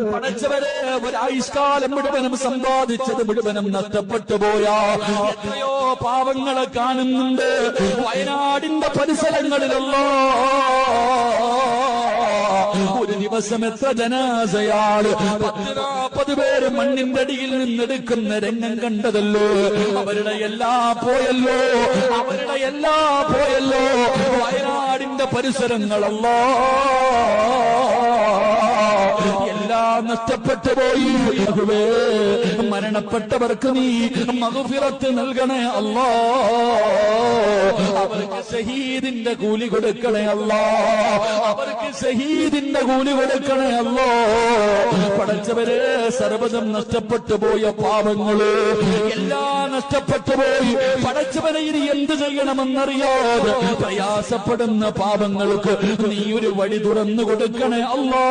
പടച്ചവരെ ഒരായുഷ്കാലം മുഴുവനും സമ്പാദിച്ചത് മുഴുവനും നഷ്ടപ്പെട്ടു പോയാ. എത്രയോ പാവങ്ങളെ കാണുന്നുണ്ട്. വയനാടിന്റെ പരിസരങ്ങളിലല്ലോ. ഒരു ദിവസം എത്ര ജനാസയാണ് പത്ത് നാൽപ്പത് പേര് മണ്ണിന്റെ അടിയിൽ നിന്നെടുക്കുന്ന രംഗം കണ്ടതല്ലോ. അവരുടെ എല്ലാ പോയല്ലോ. അവരുടെ എല്ലാ പോയല്ലോ. വയനാടിന്റെ പരിസരങ്ങളല്ലോ. നഷ്ടപ്പെട്ടു പോയി മരണപ്പെട്ടവർക്ക് നീ മകുഫിറത്ത് നൽകണേ അല്ലോ. അവർക്ക് ഷഹീദിന്റെ കൂലി കൊടുക്കണേ അല്ലോ. അവർക്ക് ഷഹീദിന്റെ കൂലി കൊടുക്കണേ അല്ലോ. പടച്ചവരെ സർവതം നഷ്ടപ്പെട്ടു പോയ പാപങ്ങൾ എല്ലാം നഷ്ടപ്പെട്ടു പോയി പടച്ചവനെ ഇനി എന്ത് ചെയ്യണമെന്നറിയാതെ പ്രയാസപ്പെടുന്ന പാപങ്ങൾക്ക് നീ ഒരു വഴി തുറന്നു കൊടുക്കണേ അല്ലോ.